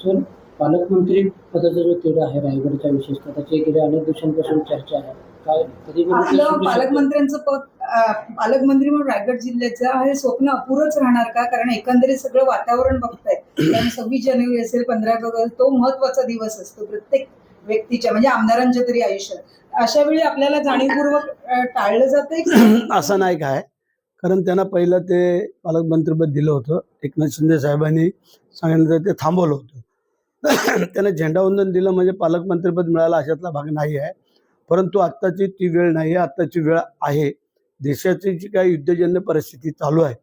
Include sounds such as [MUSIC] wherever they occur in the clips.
Sir पालकमंत्री पदाचा जो तिढा आहे रायगडचा विशेषतः त्याची गेल्या अनेक दिवसांपासून चर्चा आहे. काय कधी आपलं? पालकमंत्र्यांचं पद अं, पालकमंत्री म्हणून रायगड जिल्ह्याचं हे स्वप्न अपुरंच राहणार का? कारण एकंदरीत सगळं वातावरण बघताय कारण सव्वीस जानेवारी असेल पंधरा ऑगस्ट तो महत्त्वाचा दिवस असतो प्रत्येक व्यक्तीच्या म्हणजे आमदारांच्या तरी आयुष्यात. अशा वेळी आपल्याला जाणीवपूर्वक अं, टाळलं जातंय की [CLEARS THROAT] असं नाही काय. कारण त्यांना पहिलं ते पालकमंत्रीपद दिलं होतं. एकनाथ शिंदे साहेबांनी सांगितलं तर ते थांबवलं होतं. [COUGHS] त्यांना झेंडावंदन दिलं म्हणजे पालकमंत्रीपद मिळालं अशातला भाग नाही आहे. परंतु आत्ताची ती वेळ नाही आहे आत्ताची वेळ आहे. देशाची जी काही युद्धजन्य परिस्थिती चालू आहे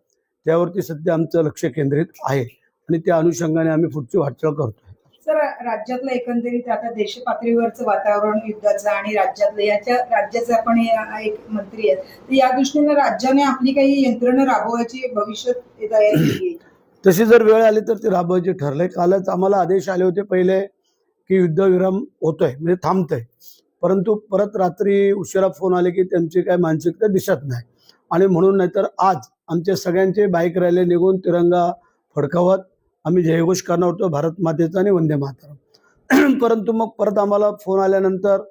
त्यावरती सध्या आमचं लक्ष केंद्रित आहे आणि त्या अनुषंगाने आम्ही पुढची वाटचाल करतोय. सर राज्यातलं एकंदरीत आता देश पातळीवरचं वातावरण युद्धाचं आणि राज्यातलं याच्या राज्याचे आपण एक मंत्री आहेत. तर या दृष्टीने राज्याने आपली काही यंत्रणा राबवायची भविष्यात येता येईल. तशी जर वेळ आली तर ते राबवायचे ठरले. कालच आम्हाला आदेश आले होते पहिले की युद्धविराम होतोय म्हणजे थांबतंय. परंतु परत रात्री उशिरा फोन आले की त्यांची काय मानसिकता दिसत नाही. आणि म्हणून नाहीतर आज आमचे सगळ्यांचे बाईक रॅली निघून तिरंगा फडकावत आम्ही जयघोष करणार होतो भारत मातेचा आणि वंदे मातरम. [CLEARS THROAT] परंतु मग परत आम्हाला फोन आल्यानंतर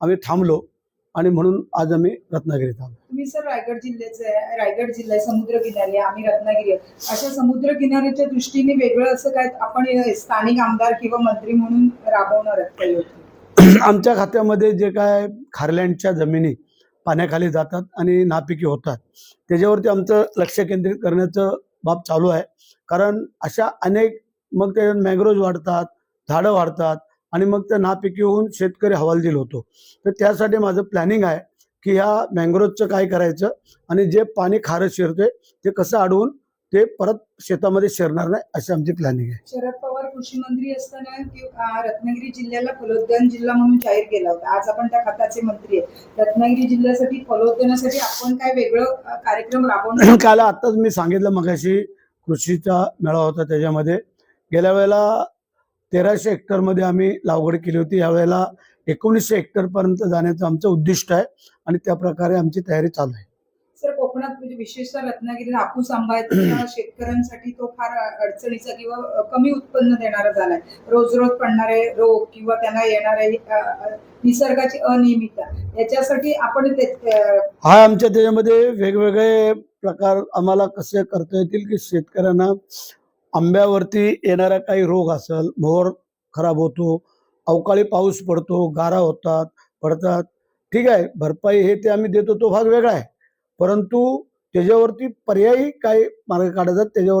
आम्ही थांबलो आणि म्हणून आज आम्ही रत्नागिरीत आलो. मी सर रायगड जिल्ह्याचं आहे, रायगड जिल्हा आहे, समुद्र किनारी आहे, आम्ही रत्नागिरी आहे. अशा समुद्र किनाऱ्याच्या दृष्टीने वेगळं असं काय आपण स्थानिक आमदार किंवा मंत्री म्हणून राबवणार आहात काही [CLEARS THROAT] आमच्या खात्यामध्ये जे काय खारलँडच्या जमिनी पाण्याखाली जातात आणि नापिकी होतात. त्याच्यावरती आमचं लक्ष केंद्रित करण्याचं बाब चालू आहे. कारण अशा अनेक मग ते मॅंग्रोज वाढतात झाडं वाढतात आणि मग त्या नापिकी होऊन शेतकरी हवालदिल होतो. तर त्यासाठी माझं प्लॅनिंग आहे की ह्या मॅंग्रोजचं काय करायचं आणि जे पाणी खारं शिरते ते कसं अडवून ते परत शेतामध्ये शिरणार नाही अशी आमची प्लॅनिंग आहे. शरद पवार कृषी मंत्री असताना रत्नागिरी जिल्ह्याला फलोद्यान जिल्हा म्हणून जाहीर केला होता. आज आपण त्या खात्याचे मंत्री आहेत. रत्नागिरी जिल्ह्यासाठी फलोद्यानासाठी आपण काय वेगळं कार्यक्रम राबवणार [CLEARS THROAT] काल आताच मी सांगितलं मगाशी कृषीचा मेळावा होता त्याच्यामध्ये. गेल्या वेळेला तेराशे हेक्टरमध्ये आम्ही लागवड केली होती. यावेळेला एकोणीसशे हेक्टरपर्यंत जाण्याचं आमचं उद्दिष्ट आहे आणि त्या प्रकारे आमची तयारी चालू आहे. सर कोकणात म्हणजे विशेषतः रत्नागिरीला हापूस आंबा [CLEARS THROAT] शेतकऱ्यांसाठी तो फार अडचणीचा किंवा कमी उत्पन्न देणारा झालाय. रोज रोज पडणारे रोग किंवा त्यांना येणारे निसर्गाची अनियमितता याच्यासाठी आपण हा आमच्या त्याच्यामध्ये वेगवेगळे प्रकार आम्हाला कसे करता येतील की शेतकऱ्यांना आंब्यावरती येणारा काही रोग असेल मोहर खराब होतो अवकाळी पाऊस पडतो गारा होतात पडतात. ठीक आहे भरपाई हे ते आम्ही देतो तो भाग वेगळा आहे. परंतु त्याच्यावरती पर्यायी काही मार्ग काढतात त्याच्यावर